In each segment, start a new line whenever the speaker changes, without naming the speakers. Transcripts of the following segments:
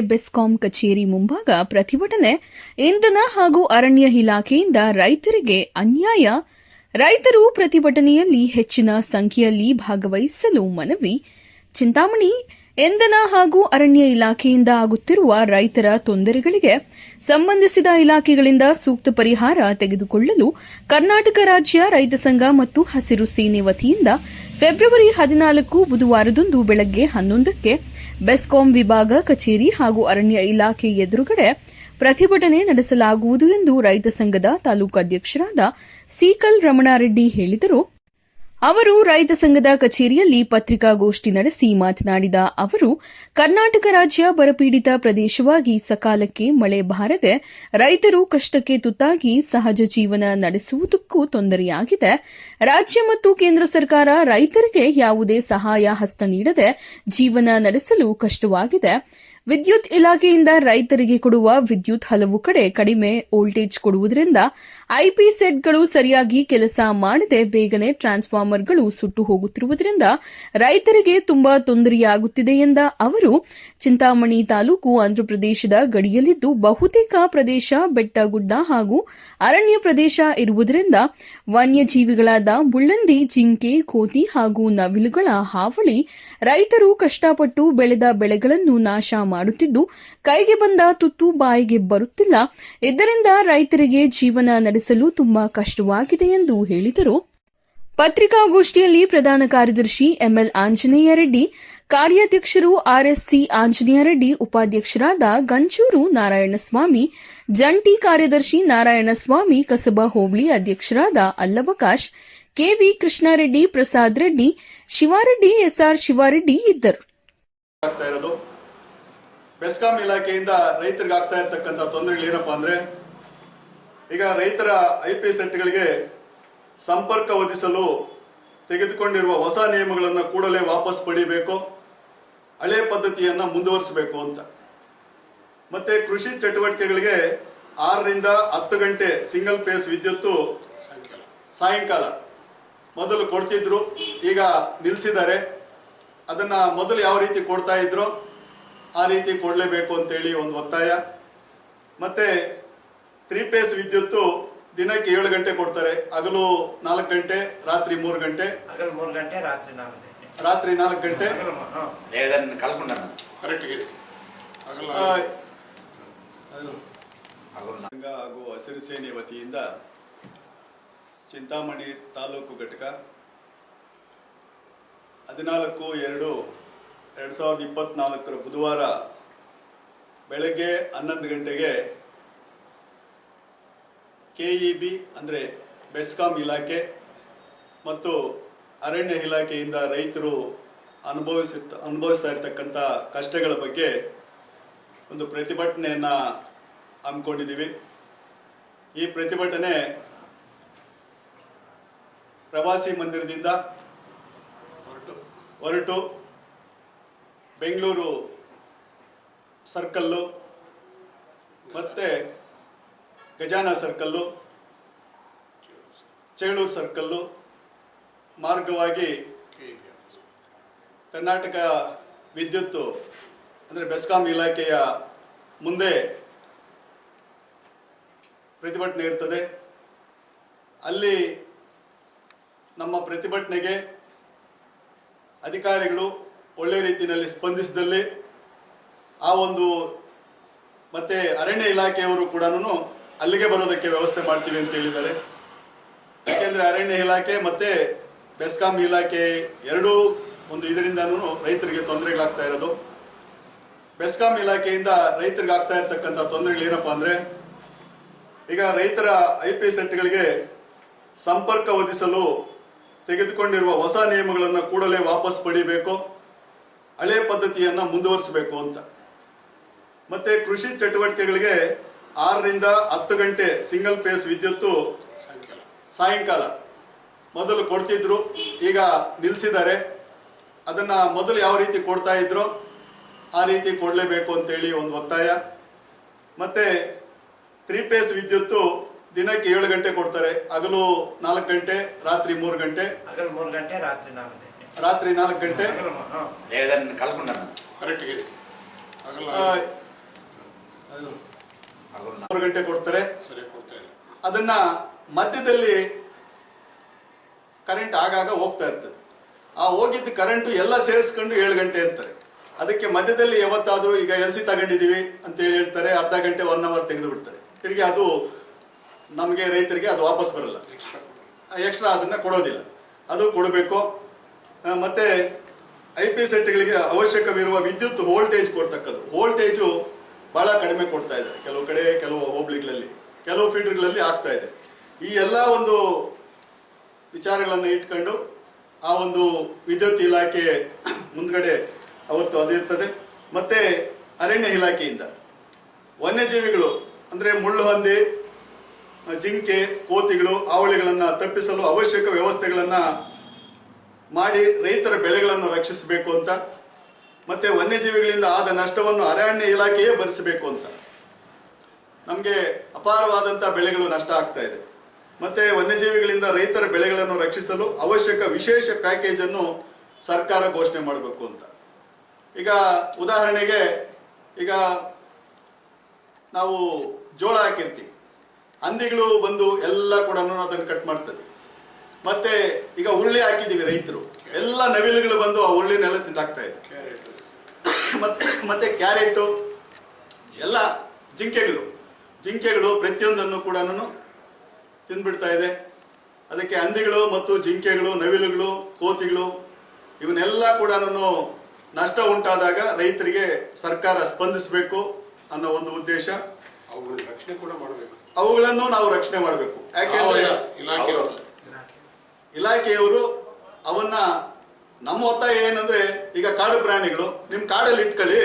ಬೆಸ್ಕಾಂ ಕಚೇರಿ ಮುಂಭಾಗ ಪ್ರತಿಭಟನೆ, ಇಂಧನ ಹಾಗೂ ಅರಣ್ಯ ಇಲಾಖೆಯಿಂದ ರೈತರಿಗೆ ಅನ್ಯಾಯ. ರೈತರು ಪ್ರತಿಭಟನೆಯಲ್ಲಿ ಹೆಚ್ಚಿನ ಸಂಖ್ಯೆಯಲ್ಲಿ ಭಾಗವಹಿಸಲು ಮನವಿ. ಚಿಂತಾಮಣಿ, ಇಂಧನ ಹಾಗೂ ಅರಣ್ಯ ಇಲಾಖೆಯಿಂದ ಆಗುತ್ತಿರುವ ರೈತರ ತೊಂದರೆಗಳಿಗೆ ಸಂಬಂಧಿಸಿದ ಇಲಾಖೆಗಳಿಂದ ಸೂಕ್ತ ಪರಿಹಾರ ತೆಗೆದುಕೊಳ್ಳಲು ಕರ್ನಾಟಕ ರಾಜ್ಯ ರೈತ ಸಂಘ ಮತ್ತು ಹಸಿರು ಸೇನೆ ವತಿಯಿಂದ ಫೆಬ್ರವರಿ ಹದಿನಾಲ್ಕು ಬುಧವಾರದಂದು ಬೆಳಗ್ಗೆ ಹನ್ನೊಂದಕ್ಕೆ ಬೆಸ್ಕಾಂ ವಿಭಾಗ, ಕಚೇರಿ ಹಾಗೂ ಅರಣ್ಯ ಇಲಾಖೆ ಎದುರುಗಡೆ ಪ್ರತಿಭಟನೆ ನಡೆಸಲಾಗುವುದು ಎಂದು ರೈತ ಸಂಘದ ತಾಲೂಕಾಧ್ಯಕ್ಷರಾದ ಸೀಕಲ್ ರಮಣಾರೆಡ್ಡಿ ಹೇಳಿದರು. ಅವರು ರೈತ ಸಂಘದ ಕಚೇರಿಯಲ್ಲಿ ಪತ್ರಿಕಾಗೋಷ್ಠಿ ನಡೆಸಿ ಮಾತನಾಡಿದ ಅವರು, ಕರ್ನಾಟಕ ರಾಜ್ಯ ಬರಪೀಡಿತ ಪ್ರದೇಶವಾಗಿ ಸಕಾಲಕ್ಕೆ ಮಳೆ ಬಾರದೆ ರೈತರು ಕಷ್ಟಕ್ಕೆ ತುತ್ತಾಗಿ ಸಹಜ ಜೀವನ ನಡೆಸುವುದಕ್ಕೂ ತೊಂದರೆಯಾಗಿದೆ. ರಾಜ್ಯ ಮತ್ತು ಕೇಂದ್ರ ಸರ್ಕಾರ ರೈತರಿಗೆ ಯಾವುದೇ ಸಹಾಯ, ಹಸ್ತ ನೀಡದೆ ಜೀವನ ನಡೆಸಲು ಕಷ್ಟವಾಗಿದೆ. ವಿದ್ಯುತ್ ಇಲಾಖೆಯಿಂದ ರೈತರಿಗೆ ಕೊಡುವ ವಿದ್ಯುತ್ ಹಲವು ಕಡೆ ಕಡಿಮೆ ವೋಲ್ಟೇಜ್ ಕೊಡುವುದರಿಂದ ಐಪಿ ಸೆಟ್ಗಳು ಸರಿಯಾಗಿ ಕೆಲಸ ಮಾಡದೆ ಬೇಗನೆ ಟ್ರಾನ್ಸ್ಫಾರ್ಮರ್ಗಳು ಸುಟ್ಟು ಹೋಗುತ್ತಿರುವುದರಿಂದ ರೈತರಿಗೆ ತುಂಬಾ ತೊಂದರೆಯಾಗುತ್ತಿದೆ ಎಂದ ಅವರು, ಚಿಂತಾಮಣಿ ತಾಲೂಕು ಆಂಧ್ರಪ್ರದೇಶದ ಗಡಿಯಲ್ಲಿದ್ದು ಬಹುತೇಕ ಪ್ರದೇಶ ಬೆಟ್ಟಗುಡ್ಡ ಹಾಗೂ ಅರಣ್ಯ ಪ್ರದೇಶ ಇರುವುದರಿಂದ ವನ್ಯಜೀವಿಗಳಾದ ಬುಳ್ಳಂದಿ ಜಿಂಕೆ, ಕೋತಿ ಹಾಗೂ ನವಿಲುಗಳ ಹಾವಳಿ ರೈತರು ಕಷ್ಟಪಟ್ಟು ಬೆಳೆದ ಬೆಳೆಗಳನ್ನು ನಾಶ ಮಾಡುತ್ತಿದ್ದು, ಕೈಗೆ ಬಂದ ತುತ್ತು ಬಾಯಿಗೆ ಬರುತ್ತಿಲ್ಲ. ಇದರಿಂದ ರೈತರಿಗೆ ಜೀವನ ನಡೆಸಲು ತುಂಬಾ ಕಷ್ಟವಾಗಿದೆ ಎಂದು ಹೇಳಿದರು. ಪತ್ರಿಕಾಗೋಷ್ಠಿಯಲ್ಲಿ ಪ್ರಧಾನ ಕಾರ್ಯದರ್ಶಿ ML Anjaneya Reddy, ಕಾರ್ಯಾಧ್ಯಕ್ಷರು R S C Anjaneya Reddy, ಉಪಾಧ್ಯಕ್ಷರಾದ ಗಂಚೂರು ನಾರಾಯಣಸ್ವಾಮಿ, ಜಂಟಿ ಕಾರ್ಯದರ್ಶಿ ನಾರಾಯಣಸ್ವಾಮಿ, ಕಸಬಾ ಹೋಬಳಿ ಅಧ್ಯಕ್ಷರಾದ ಅಲ್ಲವಕಾಶ್, ಕೆವಿ ಕೃಷ್ಣಾರೆಡ್ಡಿ, ಪ್ರಸಾದ್ ರೆಡ್ಡಿ, ಶಿವಾರೆಡ್ಡಿ, ಎಸ್ಆರ್ ಶಿವಾರೆಡ್ಡಿ ಇದ್ದರು.
ಬೆಸ್ಕಾಂ ಇಲಾಖೆಯಿಂದ ರೈತರಿಗೆ ಆಗ್ತಾ ಇರತಕ್ಕಂಥ ತೊಂದರೆಗಳು ಏನಪ್ಪಾ ಅಂದ್ರೆ, ಈಗ ರೈತರ ಐ ಪಿ ಸೆಟ್ಗಳಿಗೆ ಸಂಪರ್ಕ ಒದಗಿಸಲು ತೆಗೆದುಕೊಂಡಿರುವ ಹೊಸ ನಿಯಮಗಳನ್ನು ಕೂಡಲೇ ವಾಪಸ್ ಪಡಿಬೇಕು, ಹಳೆ ಪದ್ಧತಿಯನ್ನು ಮುಂದುವರಿಸಬೇಕು ಅಂತ. ಮತ್ತೆ ಕೃಷಿ ಚಟುವಟಿಕೆಗಳಿಗೆ ಆರರಿಂದ ಹತ್ತು ಗಂಟೆ ಸಿಂಗಲ್ ಪೇಸ್ ವಿದ್ಯುತ್ತು ಸಾಯಂಕಾಲ. ಮೊದಲು ಕೊಡ್ತಿದ್ರು, ಈಗ ನಿಲ್ಲಿಸಿದ್ದಾರೆ ಅದನ್ನ ಮೊದಲು ಯಾವ ರೀತಿ ಕೊಡ್ತಾ ಇದ್ರು ಆ ರೀತಿ ಕೊಡಲೇಬೇಕು ಅಂತೇಳಿ ಒಂದು ಒತ್ತಾಯ. ಮತ್ತೆ ತ್ರೀ ಪೇಸ್ ವಿದ್ಯುತ್ತು ದಿನಕ್ಕೆ ಏಳು ಗಂಟೆ ಕೊಡ್ತಾರೆ. ಹಗಲು ನಾಲ್ಕು ಗಂಟೆ ರಾತ್ರಿ ಮೂರು ಗಂಟೆ.
ಗಂಟೆ ರಾತ್ರಿ ನಾಲ್ಕು ಗಂಟೆ.
ರಾತ್ರಿ ನಾಲ್ಕು ಗಂಟೆ. ಹಾಗೂ ಹಸಿರು ಸೇನೆ ವತಿಯಿಂದ ಚಿಂತಾಮಣಿ ತಾಲೂಕು ಘಟಕ ಹದಿನಾಲ್ಕು ಎರಡು ಎರಡು ಸಾವಿರದ ಇಪ್ಪತ್ತ್ನಾಲ್ಕರ ಬುಧವಾರ ಬೆಳಗ್ಗೆ ಹನ್ನೊಂದು ಗಂಟೆಗೆ ಕೆ ಇ ಬಿ ಅಂದರೆ ಬೆಸ್ಕಾಂ ಇಲಾಖೆ ಮತ್ತು ಅರಣ್ಯ ಇಲಾಖೆಯಿಂದ ರೈತರು ಅನುಭವಿಸ ಅನುಭವಿಸ್ತಾ ಇರ್ತಕ್ಕಂಥ ಕಷ್ಟಗಳ ಬಗ್ಗೆ ಒಂದು ಪ್ರತಿಭಟನೆಯನ್ನು ಹಮ್ಮಿಕೊಂಡಿದ್ದೀವಿ. ಈ ಪ್ರತಿಭಟನೆ ಪ್ರವಾಸಿ ಮಂದಿರದಿಂದ ಹೊರಟು. ಬೆಂಗಳೂರು ಸರ್ಕಲ್ಲು, ಮತ್ತು ಗಜಾನ ಸರ್ಕಲ್ಲು, ಚೇಳೂರು ಸರ್ಕಲ್ಲು, ಮಾರ್ಗವಾಗಿ ಕರ್ನಾಟಕ ವಿದ್ಯುತ್ತು, ಅಂದರೆ ಬೆಸ್ಕಾಂ ಇಲಾಖೆಯ ಮುಂದೆ ಪ್ರತಿಭಟನೆ ಇರ್ತದೆ. ಅಲ್ಲಿ ನಮ್ಮ ಪ್ರತಿಭಟನೆಗೆ ಅಧಿಕಾರಿಗಳು ಒಳ್ಳೆ ರೀತಿಯಲ್ಲಿ ಸ್ಪಂದಿಸಿದಲ್ಲಿ ಆ ಒಂದು ಮತ್ತೆ ಅರಣ್ಯ ಇಲಾಖೆಯವರು ಕೂಡ ಅಲ್ಲಿಗೆ ಬರೋದಕ್ಕೆ ವ್ಯವಸ್ಥೆ ಮಾಡ್ತೀವಿ ಅಂತ ಹೇಳಿದ್ದಾರೆ. ಯಾಕೆಂದ್ರೆ ಅರಣ್ಯ ಇಲಾಖೆ ಮತ್ತೆ ಬೆಸ್ಕಾಂ ಇಲಾಖೆ ಎರಡೂ ಒಂದು ಇದರಿಂದನೂ ರೈತರಿಗೆ ತೊಂದರೆಗಳಾಗ್ತಾ ಇರೋದು. ಬೆಸ್ಕಾಂ ಇಲಾಖೆಯಿಂದ ರೈತರಿಗೆ ಆಗ್ತಾ ಇರತಕ್ಕಂಥ ತೊಂದರೆಗಳು ಏನಪ್ಪಾ ಅಂದ್ರೆ, ಈಗ ರೈತರ ಐ ಪಿ ಸೆಟ್ಗಳಿಗೆ ಸಂಪರ್ಕ ಒದಿಸಲು ತೆಗೆದುಕೊಂಡಿರುವ ಹೊಸ ನಿಯಮಗಳನ್ನು ಕೂಡಲೇ ವಾಪಸ್ ಪಡಿಬೇಕು. ಹಳೆ ಪದ್ಧತಿಯನ್ನು ಮುಂದುವರಿಸಬೇಕು ಅಂತ. ಮತ್ತೆ ಕೃಷಿ ಚಟುವಟಿಕೆಗಳಿಗೆ ಆರರಿಂದ ಹತ್ತು ಗಂಟೆ ಸಿಂಗಲ್ ಫೇಸ್ ವಿದ್ಯುತ್ತು ಸಾಯಂಕಾಲ. ಮೊದಲು ಕೊಡ್ತಿದ್ರು ಈಗ ನಿಲ್ಲಿಸಿದ್ದಾರೆ ಅದನ್ನ ಮೊದಲು ಯಾವ ರೀತಿ ಕೊಡ್ತಾ ಇದ್ರು ಆ ರೀತಿ ಕೊಡಲೇಬೇಕು ಅಂತೇಳಿ ಒಂದು ಒತ್ತಾಯ. ಮತ್ತೆ ತ್ರೀ ಪೇಸ್ ವಿದ್ಯುತ್ತು ದಿನಕ್ಕೆ ಏಳು ಗಂಟೆ ಕೊಡ್ತಾರೆ. ಹಗಲು ನಾಲ್ಕು ಗಂಟೆ ರಾತ್ರಿ ಮೂರು ಗಂಟೆ.
ಹಗಲು ಮೂರು ಗಂಟೆ ರಾತ್ರಿ ನಾಲ್ಕು ಗಂಟೆ.
ರಾತ್ರಿ ನಾಲ್ಕು ಗಂಟೆ. ಗಂಟೆ ಕೊಡ್ತಾರೆ. ಅದನ್ನ ಮಧ್ಯದಲ್ಲಿ ಕರೆಂಟ್ ಆಗಾಗ ಹೋಗ್ತಾ ಇರ್ತದೆ. ಆ ಹೋಗಿದ್ದ ಕರೆಂಟ್ ಎಲ್ಲ ಸೇರಿಸ್ಕೊಂಡು ಏಳು ಗಂಟೆ ಅಂತಾರೆ. ಅದಕ್ಕೆ ಮಧ್ಯದಲ್ಲಿ ಯಾವತ್ತಾದರೂ ಈಗ ಎಲ್ ತಗೊಂಡಿದೀವಿ ತಗೊಂಡಿದ್ದೀವಿ ಅಂತೇಳಿ ಹೇಳ್ತಾರೆ ಅರ್ಧ ಗಂಟೆ ಒನ್ ಅವರ್ ತೆಗೆದು ಬಿಡ್ತಾರೆ ತಿರುಗಿ ಅದು ನಮಗೆ ರೈತರಿಗೆ ಅದು ವಾಪಸ್ ಬರಲ್ಲ.
ಎಕ್ಸ್ಟ್ರಾ
ಅದನ್ನ ಕೊಡೋದಿಲ್ಲ. ಅದು ಕೊಡಬೇಕು. ಮತ್ತೆ ಐ ಪಿ ಸೆಟ್ಗಳಿಗೆ ಅವಶ್ಯಕವಿರುವ ವಿದ್ಯುತ್ ವೋಲ್ಟೇಜ್ ಕೊಡ್ತಕ್ಕದ್ದು. ವೋಲ್ಟೇಜು ಬಹಳ ಕಡಿಮೆ ಕೊಡ್ತಾ ಇದ್ದಾರೆ. ಕೆಲವು ಕಡೆ, ಕೆಲವು ಹೋಬ್ಳಿಗಳಲ್ಲಿ ಕೆಲವು ಫೀಡರ್ಗಳಲ್ಲಿ ಆಗ್ತಾ ಇದೆ. ಈ ಎಲ್ಲ ಒಂದು ವಿಚಾರಗಳನ್ನು ಇಟ್ಕೊಂಡು ಆ ಒಂದು ವಿದ್ಯುತ್ ಇಲಾಖೆ ಮುಂದ್ಗಡೆ ಅವತ್ತು ಅದಿರ್ತದೆ. ಮತ್ತೆ ಅರಣ್ಯ ಇಲಾಖೆಯಿಂದ ವನ್ಯಜೀವಿಗಳು, ಅಂದರೆ ಮುಳ್ಳು ಹಂದಿ ಜಿಂಕೆ, ಕೋತಿಗಳು, ಆವಳಿಗಳನ್ನು ತಪ್ಪಿಸಲು ಅವಶ್ಯಕ ವ್ಯವಸ್ಥೆಗಳನ್ನು ಮಾಡಿ ರೈತರ ಬೆಳೆಗಳನ್ನು ರಕ್ಷಿಸಬೇಕು ಅಂತ, ಮತ್ತೆ ವನ್ಯಜೀವಿಗಳಿಂದ ಆದ ನಷ್ಟವನ್ನು ಅರಣ್ಯ ಇಲಾಖೆಯೇ ಭರಿಸಬೇಕು ಅಂತ. ನಮಗೆ ಅಪಾರವಾದಂಥ ಬೆಳೆಗಳು ನಷ್ಟ ಆಗ್ತಾ ಇದೆ. ಮತ್ತೆ ವನ್ಯಜೀವಿಗಳಿಂದ ರೈತರ ಬೆಳೆಗಳನ್ನು ರಕ್ಷಿಸಲು ಅವಶ್ಯಕ ವಿಶೇಷ ಪ್ಯಾಕೇಜನ್ನು ಸರ್ಕಾರ ಘೋಷಣೆ ಮಾಡಬೇಕು ಅಂತ. ಈಗ ಉದಾಹರಣೆಗೆ, ಈಗ ನಾವು ಜೋಳ ಹಾಕಿರ್ತೀವಿ. ಹಂದಿಗಳು ಬಂದು ಎಲ್ಲ ಕೂಡ ಅದನ್ನು ಕಟ್ ಮಾಡ್ತದೆ. ಮತ್ತೆ ಈಗ ಹುರುಳಿ ಹಾಕಿದ್ದೀವಿ ರೈತರು. ಎಲ್ಲ ನವಿಲುಗಳು ಬಂದು ಆ ಹುರುಳಿನೆಲ್ಲ ತಿಂದಾಕ್ತಾ ಇದೆ
ಕ್ಯಾರೆಟ್
ಮತ್ತೆ ಮತ್ತೆ ಕ್ಯಾರೆಟು ಎಲ್ಲ ಜಿಂಕೆಗಳು. ಜಿಂಕೆಗಳು ಪ್ರತಿಯೊಂದನ್ನು ಕೂಡ ತಿಂದ್ಬಿಡ್ತಾ ಇದೆ. ಅದಕ್ಕೆ ಹಂದಿಗಳು ಮತ್ತು ಜಿಂಕೆಗಳು ನವಿಲುಗಳು ಕೋತಿಗಳು ಇವನ್ನೆಲ್ಲ ಕೂಡ ನಷ್ಟ ಉಂಟಾದಾಗ ರೈತರಿಗೆ ಸರ್ಕಾರ ಸ್ಪಂದಿಸಬೇಕು ಅನ್ನೋ ಒಂದು ಉದ್ದೇಶ.
ಅವುಗಳ ರಕ್ಷಣೆ ಕೂಡ ಮಾಡಬೇಕು.
ಅವುಗಳನ್ನು ನಾವು ರಕ್ಷಣೆ ಮಾಡಬೇಕು. ಯಾಕೆಂದ್ರೆ
ಇಲಾಖೆಯವರು.
ಇಲಾಖೆ
ಇಲಾಖೆಯವರು ಅವನ್ನ ನಮ್ಮ ಒತ್ತಾಯ ಏನಂದ್ರೆ ಈಗ ಕಾಡು ಪ್ರಾಣಿಗಳು ನಿಮ್ಮ ಕಾಡಲ್ಲಿ ಇಟ್ಕೊಳ್ಳಿ.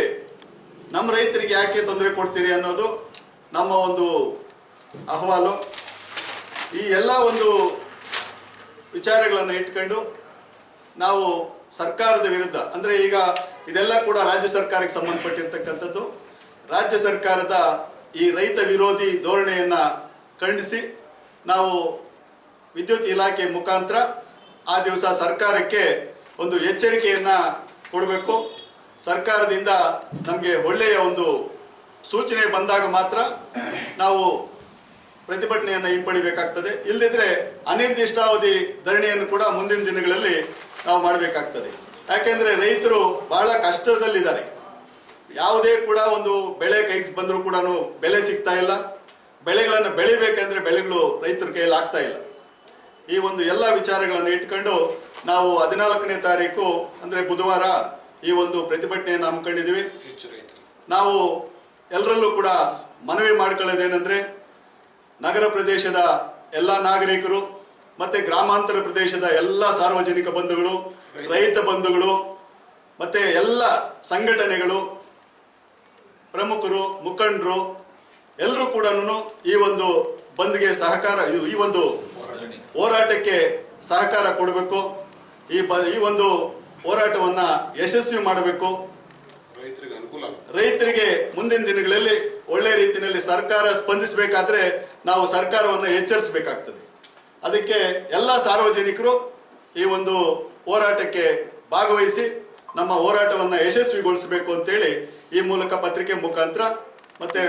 ನಮ್ಮ ರೈತರಿಗೆ ಯಾಕೆ ತೊಂದರೆ ಕೊಡ್ತೀರಿ ಅನ್ನೋದು ನಮ್ಮ ಒಂದು ಅಹವಾಲು. ಈ ಎಲ್ಲ ಒಂದು ವಿಚಾರಗಳನ್ನು ಇಟ್ಕೊಂಡು ನಾವು ಸರ್ಕಾರದ ವಿರುದ್ಧ, ಅಂದ್ರೆ ಈಗ ಇದೆಲ್ಲ ಕೂಡ ರಾಜ್ಯ ಸರ್ಕಾರಕ್ಕೆ ಸಂಬಂಧಪಟ್ಟಿರ್ತಕ್ಕಂಥದ್ದು, ರಾಜ್ಯ ಸರ್ಕಾರದ ಈ ರೈತ ವಿರೋಧಿ ಧೋರಣೆಯನ್ನ ಖಂಡಿಸಿ ನಾವು ವಿದ್ಯುತ್ ಇಲಾಖೆ ಮುಖಾಂತರ ಆ ದಿವಸ ಸರ್ಕಾರಕ್ಕೆ ಒಂದು ಎಚ್ಚರಿಕೆಯನ್ನು ಕೊಡಬೇಕು. ಸರ್ಕಾರದಿಂದ ನಮಗೆ ಒಳ್ಳೆಯ ಒಂದು ಸೂಚನೆ ಬಂದಾಗ ಮಾತ್ರ ನಾವು ಪ್ರತಿಭಟನೆಯನ್ನು ಹಿಂಪಡಿಬೇಕಾಗ್ತದೆ. ಇಲ್ಲದಿದ್ದರೆ ಅನಿರ್ದಿಷ್ಟಾವಧಿ ಧರಣಿಯನ್ನು ಕೂಡ ಮುಂದಿನ ದಿನಗಳಲ್ಲಿ ನಾವು ಮಾಡಬೇಕಾಗ್ತದೆ. ಯಾಕೆಂದರೆ ರೈತರು ಬಹಳ ಕಷ್ಟದಲ್ಲಿದ್ದಾರೆ. ಯಾವುದೇ ಕೂಡ ಒಂದು ಬೆಳೆ ಕೈಗೆ ಬಂದರೂ ಕೂಡ ಬೆಲೆ ಸಿಗ್ತಾ ಇಲ್ಲ. ಬೆಳೆಗಳನ್ನು ಬೆಳಿಬೇಕಂದ್ರೆ ಬೆಳೆಗಳು ರೈತರ ಕೈಯಲ್ಲಿ ಆಗ್ತಾ ಇಲ್ಲ. ಈ ಒಂದು ಎಲ್ಲ ವಿಚಾರಗಳನ್ನು ಇಟ್ಕೊಂಡು ನಾವು ಹದಿನಾಲ್ಕನೇ ತಾರೀಕು, ಅಂದ್ರೆ ಬುಧವಾರ ಈ ಒಂದು ಪ್ರತಿಭಟನೆಯನ್ನು ಹಮ್ಮಿಕೊಂಡಿದ್ದೀವಿ. ನಾವು ಎಲ್ಲರಲ್ಲೂ ಕೂಡ ಮನವಿ ಮಾಡ್ಕೊಳ್ಳೋದೇನೆಂದರೆ ನಗರ ಪ್ರದೇಶದ ಎಲ್ಲ ನಾಗರಿಕರು ಮತ್ತೆ ಗ್ರಾಮಾಂತರ ಪ್ರದೇಶದ ಎಲ್ಲ ಸಾರ್ವಜನಿಕ ಬಂಧುಗಳು, ರೈತ ಬಂಧುಗಳು, ಮತ್ತೆ ಎಲ್ಲ ಸಂಘಟನೆಗಳು, ಪ್ರಮುಖರು, ಮುಖಂಡರು ಎಲ್ಲರೂ ಕೂಡ ಈ ಒಂದು ಬಂದ್ಗೆ ಸಹಕಾರ ಈ ಒಂದು ಹೋರಾಟಕ್ಕೆ ಸಹಕಾರ ಕೊಡಬೇಕು. ಈ ಬ ಈ ಒಂದು ಹೋರಾಟವನ್ನ ಯಶಸ್ವಿ ಮಾಡಬೇಕು.
ರೈತರಿಗೆ ಅನುಕೂಲ
ರೈತರಿಗೆ ಮುಂದಿನ ದಿನಗಳಲ್ಲಿ ಒಳ್ಳೆ ರೀತಿಯಲ್ಲಿ ಸರ್ಕಾರ ಸ್ಪಂದಿಸಬೇಕಾದ್ರೆ ನಾವು ಸರ್ಕಾರವನ್ನು ಎಚ್ಚರಿಸಬೇಕಾಗ್ತದೆ. ಅದಕ್ಕೆ ಎಲ್ಲ ಸಾರ್ವಜನಿಕರು ಈ ಒಂದು ಹೋರಾಟಕ್ಕೆ ಭಾಗವಹಿಸಿ ನಮ್ಮ ಹೋರಾಟವನ್ನು ಯಶಸ್ವಿಗೊಳಿಸಬೇಕು ಅಂತೇಳಿ ಈ ಮೂಲಕ ಪತ್ರಿಕೆ ಮುಖಾಂತರ ಮತ್ತೆ